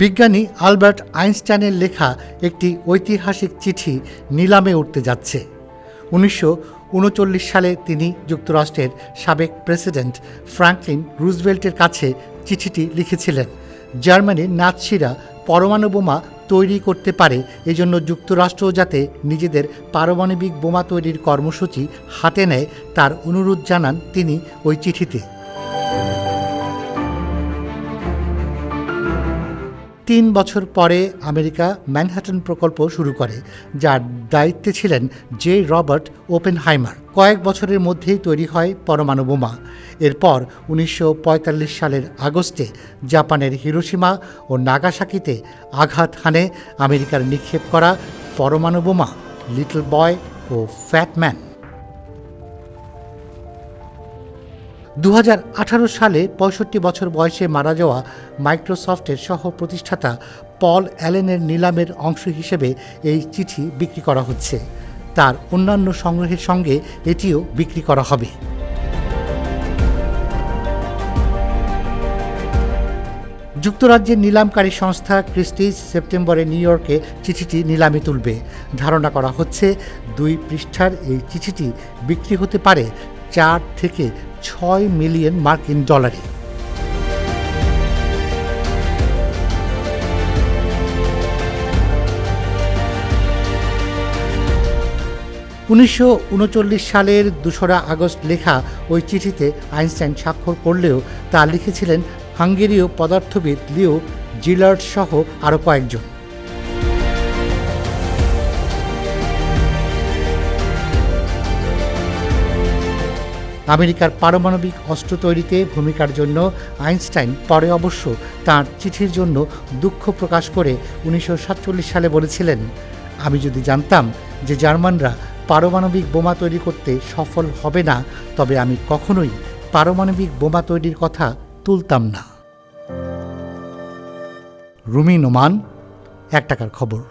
বিজ্ঞানী আলবার্ট আইনস্টাইনের লেখা একটি ঐতিহাসিক চিঠি নিলামে উঠতে যাচ্ছে। উনিশশো উনচল্লিশ সালে তিনি যুক্তরাষ্ট্রের সাবেক প্রেসিডেন্ট ফ্রাঙ্কলিন রুজভেল্টের কাছে চিঠিটি লিখেছিলেন, জার্মানির নাৎসিরা পরমাণু বোমা তৈরি করতে পারে, এজন্য যুক্তরাষ্ট্র যাতে নিজেদের পারমাণবিক বোমা তৈরির কর্মসূচি হাতে নেয়, তার অনুরোধ জানান তিনি ওই চিঠিতে। তিন বছর পরে আমেরিকা ম্যানহাটন প্রকল্প শুরু করে, যার দায়িত্বে ছিলেন জে রবার্ট ওপেনহাইমার। কয়েক বছরের মধ্যেই তৈরি হয় পরমাণু বোমা। এরপর উনিশশো পঁয়তাল্লিশ সালের আগস্টে জাপানের হিরোসীমা ও নাগাসাকিতে আঘাত হানে আমেরিকার নিক্ষেপ করা পরমাণু বোমা, লিটল বয় ও ফ্যাটম্যান দু হাজার আঠারো সালে পঁয়ষট্টি বছর বয়সে মারা যাওয়া মাইক্রোসফটের সহ প্রতিষ্ঠাতা পল অ্যালেনের নিলামের অংশ হিসেবে এই চিঠি বিক্রি করা হচ্ছে। তার অন্যান্য সংগ্রহের সঙ্গে এটিও বিক্রি করা হবে। যুক্তরাজ্যের নিলামকারী সংস্থা ক্রিস্টিজ সেপ্টেম্বরে নিউ ইয়র্কে চিঠিটি নিলামে তুলবে। ধারণা করা হচ্ছে, দুই পৃষ্ঠার এই চিঠিটি বিক্রি হতে পারে চার থেকে ছয় মিলিয়ন মার্কিন ডলারে। উনিশশো উনচল্লিশ সালের দোসরা আগস্ট লেখা ওই চিঠিতে আইনস্টাইন স্বাক্ষর করলেও তা লিখেছিলেন হাঙ্গেরীয় পদার্থবিদ লিও জিলার্ড সহ আরও কয়েকজন। আমেরিকার পারমাণবিক অস্ত্র তৈরিতে ভূমিকার জন্য আইনস্টাইন পরে অবশ্য তার চিঠির জন্য দুঃখ প্রকাশ করে উনিশশো সাতচল্লিশ সালে বলেছিলেন, আমি যদি জানতাম যে জার্মানরা পারমাণবিক বোমা তৈরি করতে সফল হবে না, তবে আমি কখনোই পারমাণবিক বোমা তৈরির কথা তুলতাম না। রুমি নোমান, এক টাকার খবর।